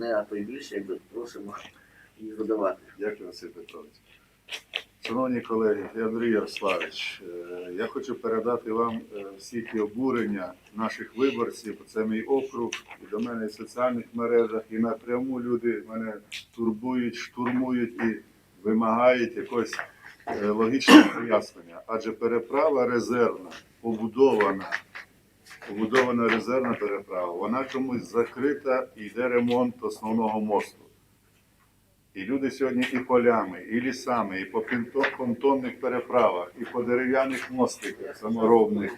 одне, а то більше, якби просимо їх додавати. Дякую, Василь Петрович. Шановні колеги, Андрій Ярославович, е, я хочу передати вам е, всі ті обурення наших виборців. Це мій округ, і до мене в соціальних мережах, і напряму люди мене турбують, штурмують і вимагають якогось е, логічного пояснення. Адже переправа резервна, побудована, побудована резервна переправа, вона чомусь закрита і йде ремонт основного мосту. І люди сьогодні і полями, і лісами, і по понтонних переправах, і по дерев'яних мостиках саморобних.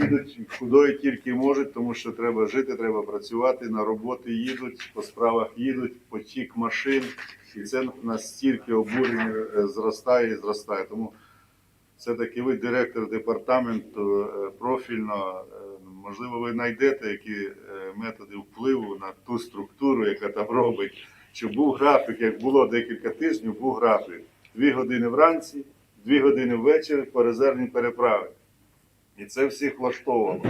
Їдуть кудою тільки можуть, тому що треба жити, треба працювати, на роботи їдуть, по справах їдуть, потік машин. І це настільки обурення е, зростає і зростає. Тому все-таки ви директор департаменту е, профільно, е, можливо, ви знайдете які е, методи впливу на ту структуру, яка там робить. Щоб був графік, як було декілька тижнів, був графік. Дві години вранці, дві години ввечері по резервній переправі. І це всіх влаштовувало.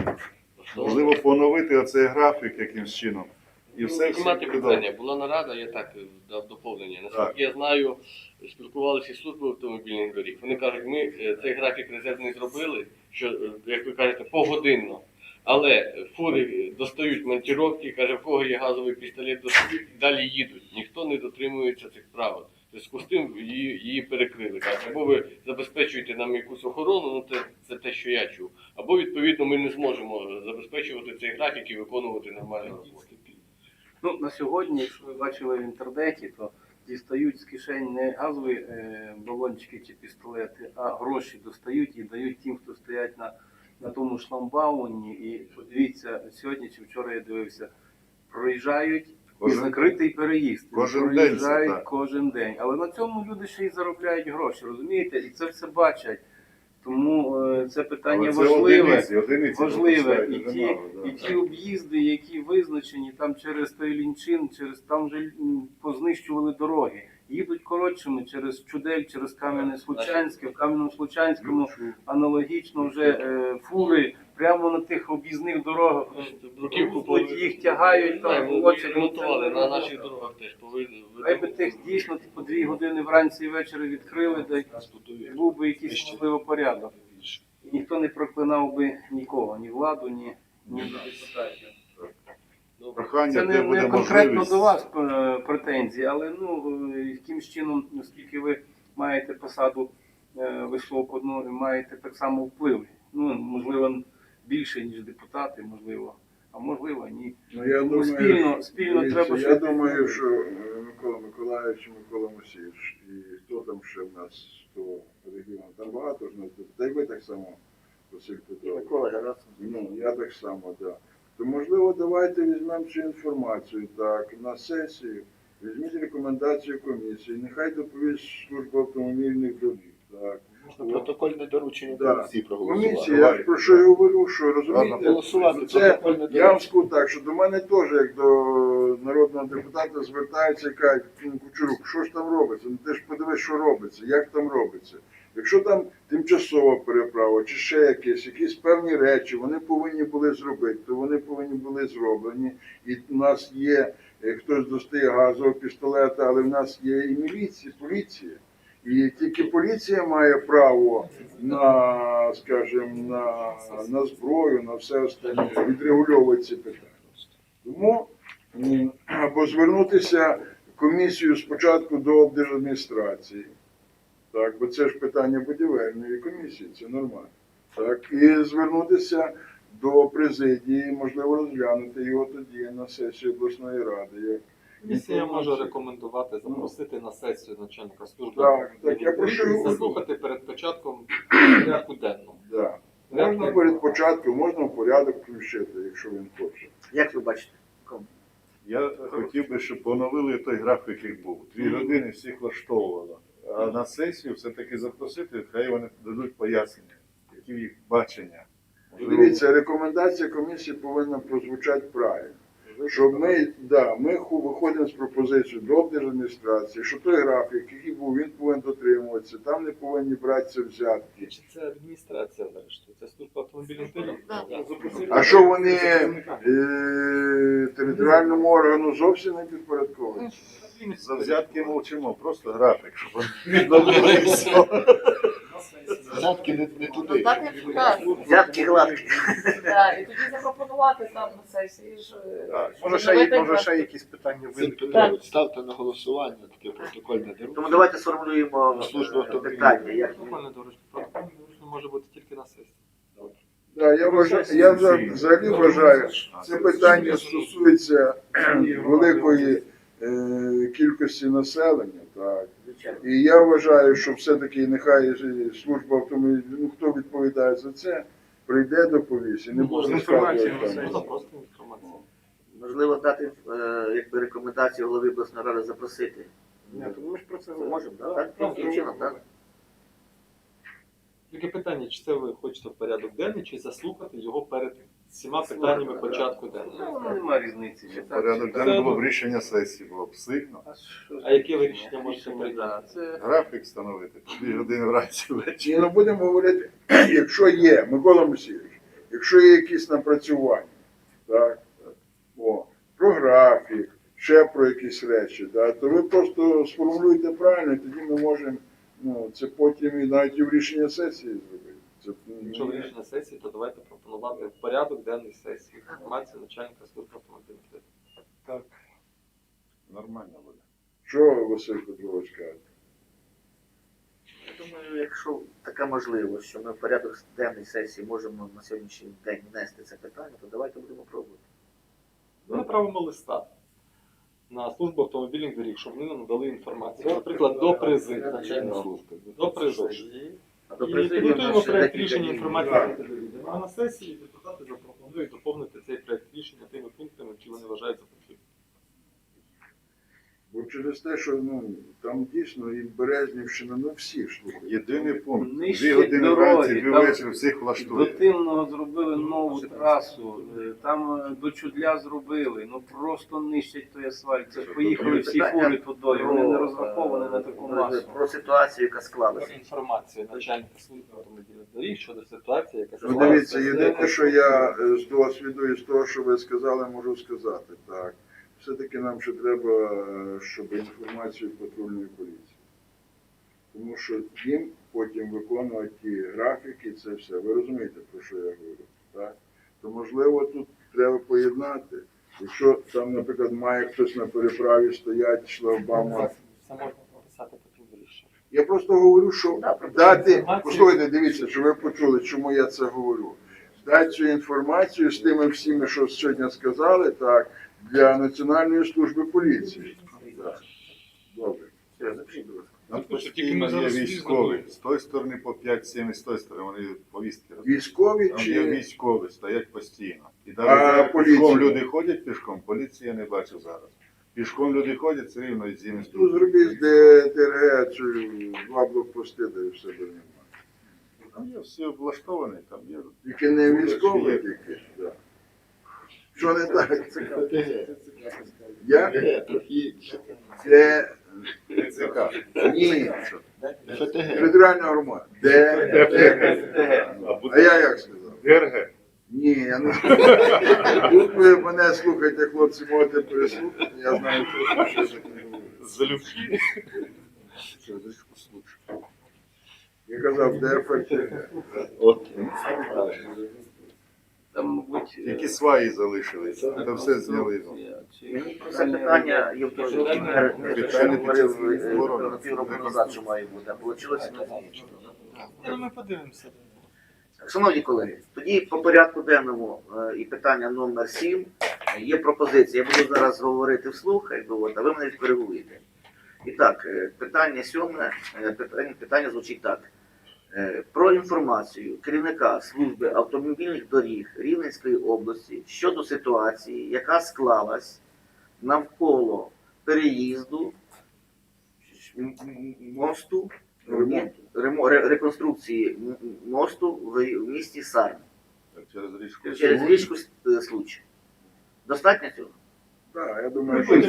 Можливо, поновити оцей графік якимсь чином. І все Ну, мати питання. Була нарада, я так е, дав доповнення. Так. Наскільки я знаю, спілкувалися із службою автомобільних доріг. Вони кажуть, ми е, цей графік резервний зробили, що, як ви кажете, погодинно. Але фури достають монтіровки, каже, в кого є газовий пістолет, достають і далі їдуть. Ніхто не дотримується цих правил. Зв'язку з тим її, її перекрили. Кажуть, або ви забезпечуєте нам якусь охорону, ну це, це те, що я чув. Або відповідно ми не зможемо забезпечувати цей графік і виконувати нормальну роботу. Ну, на сьогодні, якщо ви бачили в інтернеті, то дістають з кишень не газові е, балончики чи пістолети, а гроші достають і дають тим, хто стоять на, на тому шламбауні. І подивіться, сьогодні чи вчора я дивився, проїжджають і закритий переїзд. Кожен день це проїжджають так. кожен день. Але на цьому люди ще й заробляють гроші, розумієте? І це все бачать. Тому е, це питання це важливе. одиниці, одиниці Важливе, і ті, мало, да. і ті об'їзди, які визначені там через той лінчин, через там вже познищували дороги. Їдуть коротшими через Чудель, через Кам'яне-Случанське, в Кам'яному-Случанському аналогічно вже е, фури прямо на тих об'їзних дорогах. Бруківку їх тягають там, волочать. ремонтували на наших дорогах теж повинні. Хай би тих дійсно по дві години вранці і ввечері відкрили, де був би якийсь можливо порядок. Ніхто не проклинав би нікого, ні владу, ні, ні депутатів. Прохання, Це де не, буде не конкретно можливість. до вас е, претензії, але ну е, якимсь чином, оскільки ви маєте посаду е, високу, ну і маєте так само вплив. Ну можливо більше ніж депутати, можливо, а можливо ні. Ну, я Ну, думаю, спільно- спільно дивіться, треба Я щось думаю, що е, Микола Миколаївич і Микола Мусійович, і хто там ще в нас, хто регіон, там багато ж нас, та й ви так само, Василь Петрович. Микола Герасимов. Ну, я так само, так. Да. То можливо, давайте візьмемо цю інформацію так, на сесію, візьміть рекомендацію комісії, нехай доповість служба автомобільних доріг. Так. Можна протокольне доручення Да. всі проголосувати. Комісія, я ж про що я говорю, що розумієте, Голосувати це протокольне я вам скажу так, що до мене теж, як до народного депутата, звертаються і кажуть, «Ну, Кучерук, що ж там робиться? Ну ти ж подивись, що робиться, як там робиться. Якщо там тимчасова переправа чи ще якісь, якісь певні речі вони повинні були зробити, то вони повинні були зроблені. І в нас є е, хтось достає газового пістолета, але в нас є і міліція, поліція. І тільки поліція має право на, скажімо, на, на зброю, на все остальне, відрегульовувати ці питання. Тому або звернутися комісію спочатку до облдержадміністрації, так, бо це ж питання будівельної комісії, це нормально. Так, і звернутися до президії, можливо, розглянути його тоді на сесії обласної ради. Як Комісія може рекомендувати запросити на сесію начальника служби. Так, так, я про що заслухати перед початком порядку денного. Да. Можна перед початком, можна в порядок включити, якщо він хоче. Як ви бачите? Я хотів би, щоб поновили той графік, як був. Дві години всіх влаштовувало. На сесію все-таки запросити, хай вони дадуть пояснення, які їх бачення. Дивіться, рекомендація комісії повинна прозвучати правильно. Щоб ми, да, ми виходимо з пропозицією до облдержадміністрації, що той графік, який був, він повинен дотримуватися, там не повинні братися взятки. Чи це адміністрація зрештою? Це служба автомобільних доріг? А що вони е, територіальному органу зовсім не підпорядковані? За взятки мовчимо, просто графік, щоб все. Взятки не, не Ну, туди. так, як так. Взятки гладкі. Так, і тоді запропонувати там на сесії ж. е, Так, Може ще, є- може ще якісь питання Це виникнуть. ставте на голосування, таке протокольне Тому доручення. давайте сформулюємо Служба е, питання. Як Протокольне. Протокольне доручення може бути тільки на сесії. Да, я, вважаю, я вза- взагалі вважаю, це питання стосується великої кількості населення. Так. І я вважаю, що все-таки нехай служба автомобілів, ну хто відповідає за це, прийде доповість і не буде. Можна просто інформація. Можливо, дати е, якби рекомендацію голови обласної ради запросити. Ні, то ми ж про це Можемо, так? так? Таким чином, так? Тільки питання, чи це ви хочете в порядок денний, чи заслухати його перед всіма питаннями початку Ну, денного. воно нема різниці. чи так, Порядок чи так. денний було б рішення сесії, було б сильно. А що А яке ви це? рішення можете прийняти? да, Це Графік встановити, дві години вранці ввечері. Чи ну будемо говорити, якщо є, Микола Мусійович, якщо є якісь напрацювання, так, о, про графік, ще про якісь речі, так, то ви просто сформулюєте правильно, і тоді ми можемо ну, це потім і навіть і в рішення сесії зробити. Якщо ви сесії, то давайте пропонувати в порядок денний сесії інформацію начальника служби автомобільних доріг. Так, нормально буде. Що Василь Петрович каже? Я думаю, якщо така можливість, що ми в порядок денний сесії можемо на сьогоднішній день внести це питання, то давайте будемо пробувати. Ми направимо листа на службу автомобільних доріг, щоб вони нам надали інформацію. Наприклад, до президії. До президії. До І президії проект рішення інформації. А на сесії депутати запропонують доповнити цей проект рішення тими пунктами, які вони вважають за через те, що ну, там дійсно і Березнівщина, ну всі ж слухають. Єдиний пункт. Нижче Дві години дороги, вранці, дві там ввечері всіх До влаштує. Тимного зробили нову трасу, е, там е, до Чудля зробили, ну просто нищать той асфальт. Це ж поїхали всі фури туди, вони не розраховані на таку масу. Про ситуацію, яка склалася. Інформація начальника служби автомобільних доріг щодо ситуації, яка Ну, склалася. дивіться, єдине, що я е, з досвіду і з того, що ви сказали, можу сказати, так. Все-таки нам ще треба, щоб інформацію патрульної поліції. Тому що їм потім виконувати ті графіки, це все. Ви розумієте, про що я говорю, так? То можливо тут треба поєднати. Якщо там, наприклад, має хтось на переправі стоять шлагбаума. Це можна прописати потім в. Я просто говорю, що Да, дати, послухайте, дивіться, що ви почули, чому я це говорю. Дати цю інформацію з тими всіми, що сьогодні сказали, так, для Національної служби поліції. Добре. Будь ласка. Там постійно є військові. З тої сторони по 5-7, з тої сторони вони повістки. Військові Там є чи військові, стоять постійно. І А навіть поліція? пішком люди ходять пішком, поліції я не бачу зараз. Пішком люди ходять, все рівно і з ну, зробіть з ДТРГ цю два блокпости, де і все до нього. Там є всі облаштовані, там є. Тільки не військові, тільки. Да. Що не так? Я? ТЦК. Ні. ФТГ. Територіальна громада. Де? А я як сказав? ДРГ. Ні, я не сказав. Тут ви мене слухайте, хлопці, можете переслухати, я знаю, що говорю. Залюбки. Я казав. Там, мабуть, Тільки сваї залишилися, це все зняли. Мені про це питання є в тому, що Ігор Питання говорив е, півроку назад, що має бути, а вийшло не Ну, ми подивимося. Шановні колеги, тоді по порядку денному е, і питання номер 7 є пропозиція. Я буду зараз говорити вслух, якби от, а ви мене відкоригуєте. І так, е, питання сьоме, е, питання, питання звучить так. Е, Про інформацію керівника служби автомобільних доріг Рівненської області щодо ситуації, яка склалась навколо переїзду мосту реконструкції мосту в місті Сарн Через річку. через річку Случ. Достатньо цього? Так, я думаю, що